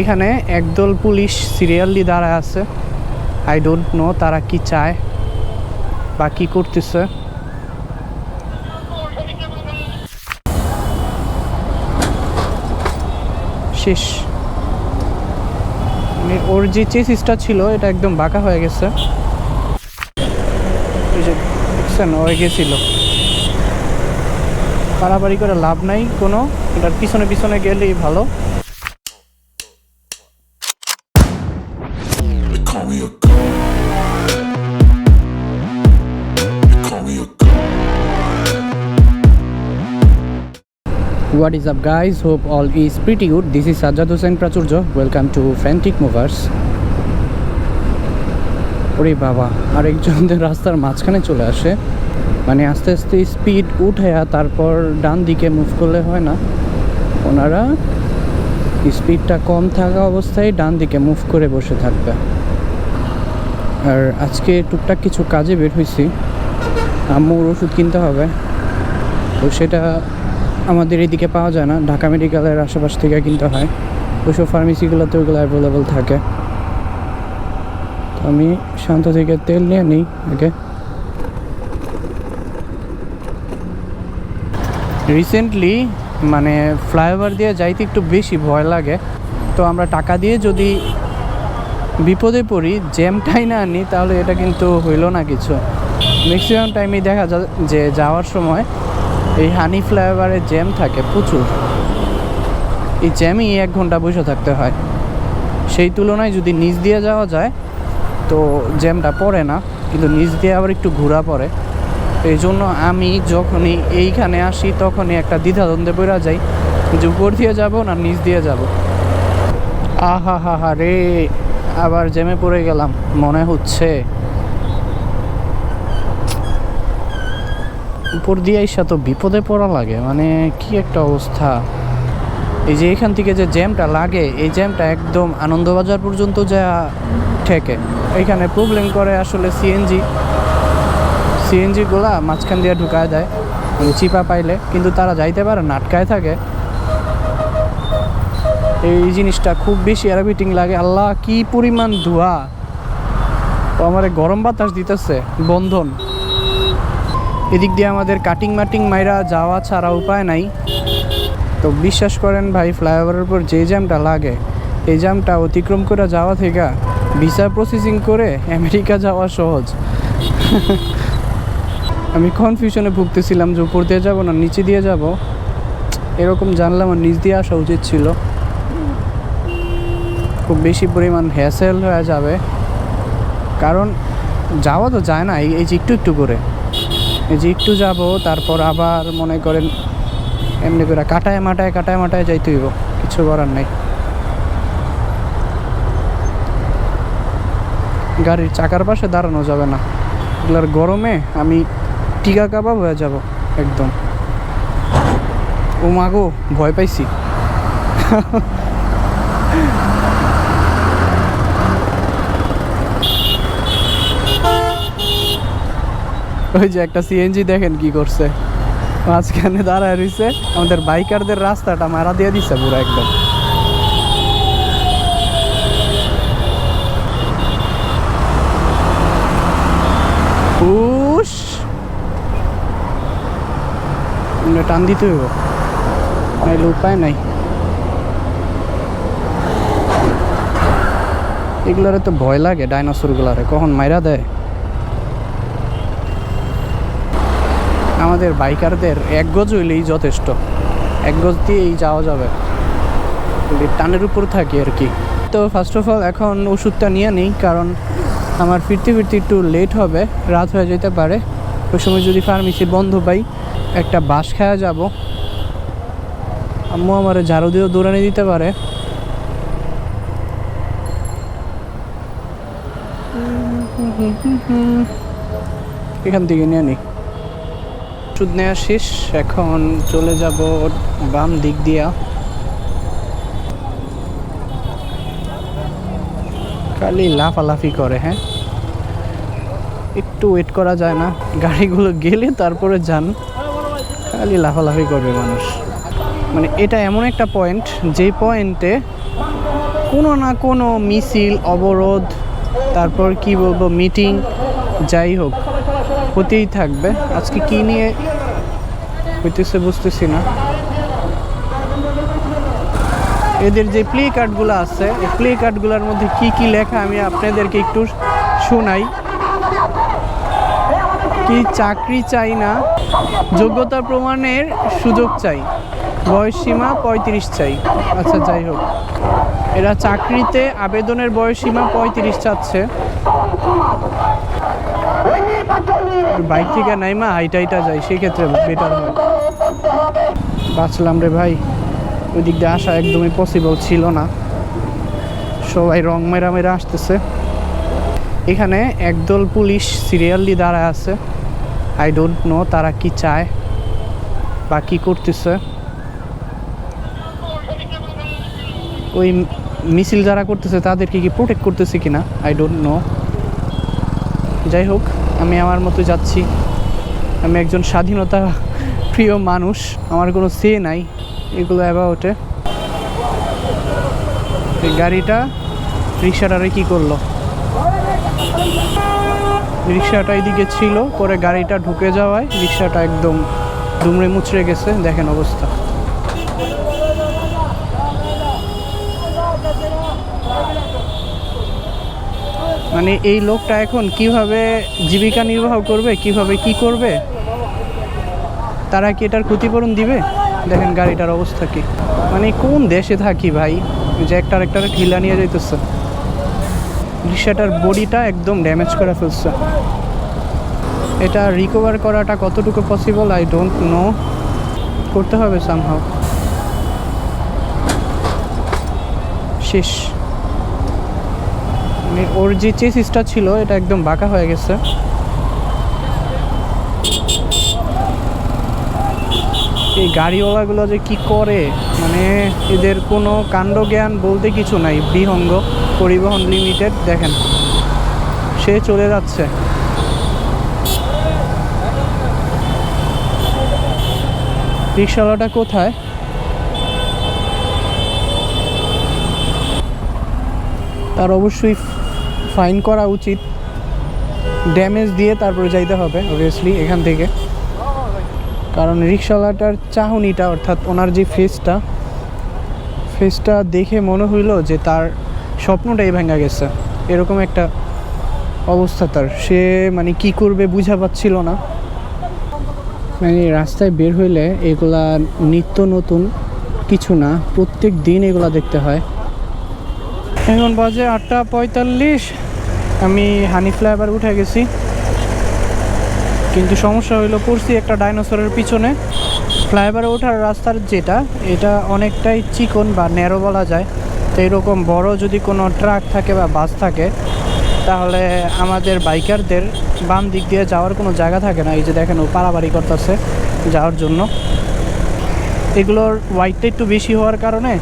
এখানে একদল police serially দাঁড়ায় আছে। আই ডোন্ট নো তারা কি চায় বা কি করতেছে। শেষ। মানে ওর যে চেসিসটা ছিল, এটা একদম বাঁকা হয়ে গেছে। দেখছেন, ও গেছিল পাড়াপাড়ি করে লাভ নাই কোনো, এটার পিছনে পিছনে গেলেই ভালো। What is up, guys? Hope all is pretty good. This is Sajjad Hussain Prachurjo. Welcome to Frantic Movers. ওরে বাবা আরেকজনদের রাস্তার মাঝখানে চলে আসে মানে আস্তে আস্তে স্পিড উঠে তারপর ডান দিকে মুভ করলে হয় না ওনারা স্পিডটা কম থাকা অবস্থায় ডান দিকে মুভ করে বসে থাকবে আর আজকে টুকটাক কিছু কাজে বের হয়েছি আম্মুর ওষুধ কিনতে হবে তো সেটা আমাদের এদিকে পাওয়া যায় না। ঢাকা মেডিকেলের আশেপাশ থেকে কিনতে হয়। ওইসব ফার্মেসিগুলোতে ওইগুলো অ্যাভেলেবল থাকে। তো আমি শান্ত থেকে তেল নিয়ে নিই আগে। রিসেন্টলি মানে ফ্লাইওভার দিয়ে যাইতে একটু বেশি ভয় লাগে। তো আমরা টাকা দিয়ে যদি বিপদে পড়ি জ্যামটাই না আনি, তাহলে এটা কিন্তু হইল না কিছু। ম্যাক্সিমাম টাইমে দেখা যায় যে যাওয়ার সময় এই হানি ফ্লাইওভারে জ্যাম থাকে প্রচুর। এই জ্যামই এক ঘণ্টা বসে থাকতে হয়। সেই তুলনায় যদি নিচ দিয়ে যাওয়া যায়, তো জ্যামটা পড়ে না, কিন্তু নিচ দিয়ে আবার একটু ঘোরা পড়ে। এই জন্য আমি যখনই এইখানে আসি, তখনই একটা দ্বিধাদ্বন্দ্বে পড়া যাই যে উপর দিয়ে যাব না নিচ দিয়ে যাব। আহা হা হা রে, আবার জ্যামে পড়ে গেলাম, মনে হচ্ছে। উপর দিয়ে এসে তো বিপদে পড়া লাগে? মানে কি একটা অবস্থা? এই যে এখান থেকে যে জ্যামটা লাগে, এই জ্যামটা একদম আনন্দবাজার পর্যন্ত যা ঠেকে। এখানে প্রবলেম করে আসলে সিএনজি সিএনজিগুলা মাঝখান দিয়ে ঢুকায় দেয় মানে চিপা পাইলে, কিন্তু তারা যাইতে পারে না, আটকায় থাকে। এই জিনিসটা খুব বেশি অ্যারাবিটিং লাগে। আল্লাহ, কি পরিমাণ ধোয়া। আমার গরম বাতাস দিতেছে, বন্ধন। এদিক দিয়ে আমাদের কাটিং মাটিং মাইরা যাওয়া ছাড়া উপায় নাই। তো বিশ্বাস করেন ভাই ফ্লাইওভারের উপর যে জ্যামটা লাগে, এই জ্যামটা অতিক্রম করে যাওয়া থেকে ভিসা প্রসেসিং করে আমেরিকা যাওয়া সহজ। আমি কনফিউশনে ভুগতেছিলাম যে উপর দিয়ে যাব না, নিচে দিয়ে যাব। এরকম জানলাম আর নিচ দিয়ে আসা উচিত ছিল। খুব বেশি পরিমাণ হ্যাসেল হয়ে যাবে। কারণ যাওয়া তো যায় না এই যে একটু একটু করে। যে একটু যাব, তারপর আবার মনে করেন এমনি করে কাটায় মাটায় কাটায় মাটায় যাইতে হইব। কিছু করার নেই। গাড়ির চাকার পাশে দাঁড়ানো যাবে না। এগুলার গরমে আমি টিকা কাবাব হয়ে যাব, একদম। ও মাগো ভয় পাইছি। ওই যে একটা সিএনজি দেখেন কি করছে। মাঝখানে দাঁড়ায় রয়েছে আমাদের বাইকারদের রাস্তাটা মারা দিয়ে দিচ্ছে পুরো একদম। টান দিতে হইব। নাইলে উপায় নাই। এগুলারে তো ভয় লাগে ডাইনোসরগুলারে, কখন মাইরা দেয়? আমাদের বাইকারদের এক গজ হইলেই যথেষ্ট। এক গজ দিয়েই যাওয়া যাবে। টানের উপর থাকি আর কি। তো ফার্স্ট অফ অল এখন ওষুধটা নিয়ে নিই, কারণ আমার ফিরতে ফিরতে একটু লেট হবে, রাত হয়ে যেতে পারে। ওই সময় যদি ফার্মেসি বন্ধ পাই, একটা বাস খাওয়া যাব। আম্মু আমার ঝাড়ু দিয়েও দৌড়ানি দিতে পারে। এখান থেকে নিয়ে নিই। ওষুধ নেওয়া শেষ। এখন চলে যাব বাম দিক দিয়া। খালি লাফালাফি করে হ্যাঁ? একটু ওয়েট করা যায় না। গাড়িগুলো গেলে তারপরে যান। খালি লাফালাফি করবে মানুষ। মানে এটা এমন একটা পয়েন্ট যেই পয়েন্টে কোনো না কোনো মিছিল, অবরোধ, তারপর কি বলব মিটিং যাই হোক। হতেই থাকবে। আজকে কি নিয়ে হইতেছে বুঝতেছি না। এদের যে প্লে কার্ডগুলো আছে, এই প্লে কার্ডগুলোর মধ্যে কি কি লেখা আমি আপনাদেরকে একটু শোনাই। কি চাকরি চাই না, যোগ্যতা প্রমাণের সুযোগ চাই, বয়স সীমা পঁয়ত্রিশ চাই। আচ্ছা যাই হোক। এরা চাকরিতে আবেদনের বয়স সীমা পঁয়ত্রিশ চাচ্ছে। বাইক থেকে নাইমা হাইটা হাইটা যায়, সেক্ষেত্রে বেটার হয়। বাঁচলাম রে ভাই ওই দিক দিয়ে আসা একদমই পসিবল ছিল না। সবাই রং মেরা মেরা আসতেছে। এখানে একদল পুলিশ সিরিয়ালি দাঁড়ায় আছে। আই ডোন্ট নো তারা কি চায় বা কি করতেছে। ওই মিছিল যারা করতেছে তাদেরকে কি প্রোটেক্ট করতেছে কিনা? আই ডোন্ট নো যাই হোক, আমি আমার মতো যাচ্ছি। আমি একজন স্বাধীনতা প্রিয় মানুষ, আমার কোনো সে নাই, এগুলো অ্যাবাউটে গাড়িটা রিক্সাটারে কি করল? রিক্সাটা এদিকে ছিল, পরে গাড়িটা ঢুকে যাওয়ায় রিক্সাটা একদম দুমড়ে মুচড়ে গেছে, দেখেন অবস্থা। মানে এই লোকটা এখন কীভাবে জীবিকা নির্বাহ করবে, কীভাবে কি করবে? তারা কি এটার ক্ষতিপূরণ দিবে? দেখেন গাড়িটার অবস্থা কি। মানে কোন দেশে থাকি ভাই? যে একটা একটা ঢিলা নিয়ে যাইতেছে। রিক্সাটার বডিটা একদম ড্যামেজ করে ফেলছে। এটা রিকভার করাটা কতটুকু পসিবল আই ডোন্ট নো করতে হবে সামহাও শেষ। মানে ওর যে চেসিসটা ছিল, এটা একদম বাঁকা হয়ে গেছে। এই গাড়িওয়ালাগুলো যে কি করে মানে এদের কোনো কাণ্ড জ্ঞান বলতে কিছু নাই। বিহঙ্গ, পরিবহন লিমিটেড দেখেন। সে চলে যাচ্ছে। রিক্সাওয়ালাটা কোথায়? তার অবশ্যই ফাইন করা উচিত। ড্যামেজ দিয়ে তারপরে যাইতে হবে অবভিয়াসলি এখান থেকে। কারণ রিক্সাওয়ালাটার চাহনিটা, অর্থাৎ ওনার যে ফেসটা ফেসটা দেখে মনে হইল যে তার স্বপ্নটাই ভেঙে গেছে। এরকম একটা অবস্থা তার। সে মানে কি করবে বুঝা পাচ্ছিল না। মানে রাস্তায় বের হইলে এগুলা নিত্য নতুন কিছু না, প্রত্যেক দিন এগুলা দেখতে হয়। এখন বাজে আটটা পঁয়তাল্লিশ। আমি হানি ফ্লাইওভার উঠে গেছি। কিন্তু সমস্যা হইল, পড়ছি একটা ডাইনোসরের পিছনে। ফ্লাইওভারে ওঠার রাস্তার যেটা, এটা অনেকটাই চিকন বা ন্যারো বলা যায়। তো এরকম বড় যদি কোনো ট্রাক থাকে বা বাস থাকে, তাহলে আমাদের বাইকারদের বাম দিক দিয়ে যাওয়ার কোনো জায়গা থাকে না। এই যে দেখেন, ও পারাবাড়ি করতেছে যাওয়ার জন্য। এগুলোর ওয়াইটটা একটু বেশি হওয়ার কারণে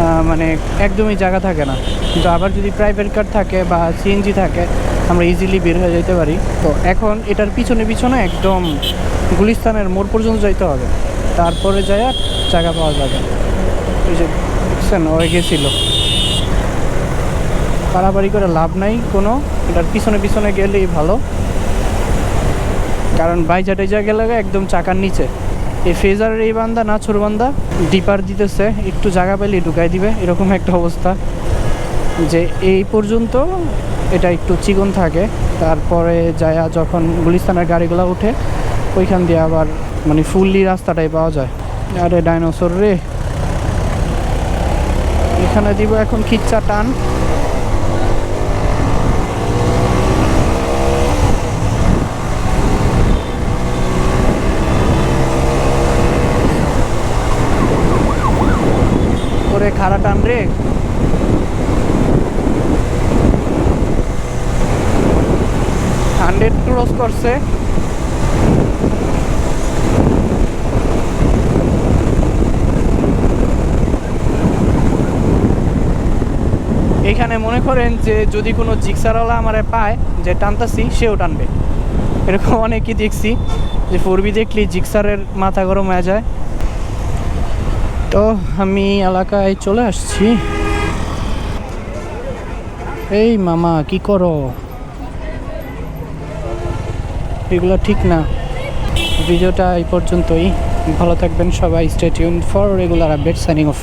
মানে একদমই জায়গা থাকে না। কিন্তু আবার যদি প্রাইভেট কার থাকে বা সিএনজি থাকে, আমরা ইজিলি বের হয়ে যেতে পারি। তো এখন এটার পিছনে পিছনে একদম গুলিস্তানের মোড় পর্যন্ত যাইতে হবে। তারপরে যায় জায়গা পাওয়া যাবে। এই যে দেখছেন ও গেছিল। পাড়াবাড়ি করে লাভ নাই কোনো। এটার পিছনে পিছনে গেলেই ভালো। কারণ বাইজা টাইজা গেলে একদম চাকার নিচে। এই ফেজারের এই বান্দা না ছোট বান্দা, ডিপার দিতেছে, একটু জায়গা পেলে ঢুকাই দিবে, এরকম একটা অবস্থা। যে এই পর্যন্ত এটা একটু চিকন থাকে, তারপরে যায়া যখন গুলিস্তানের গাড়িগুলো ওঠে, ওইখান দিয়ে আবার মানে ফুললি রাস্তাটাই পাওয়া যায়। আরে ডাইনোসর রে। এখানে দিব এখন খিচ্চা টান ওরে খারা টান রে। হান্ড্রেড ক্রস করছে। এখানে মনে করেন যে যদি কোনো জিক্সারওয়ালা আমারে পায়, যে টানতাছি, সেও টানবে। এরকম অনেকই দেখছি যে ফোর বি দেখলি জিক্সারের মাথা গরম হয়ে যায়। তো আমি এলাকায় চলে আসছি। এই মামা, কি করো? এগুলো ঠিক না। ভিডিওটা এই পর্যন্তই। ভালো থাকবেন সবাই। Stay tuned for regular update signing off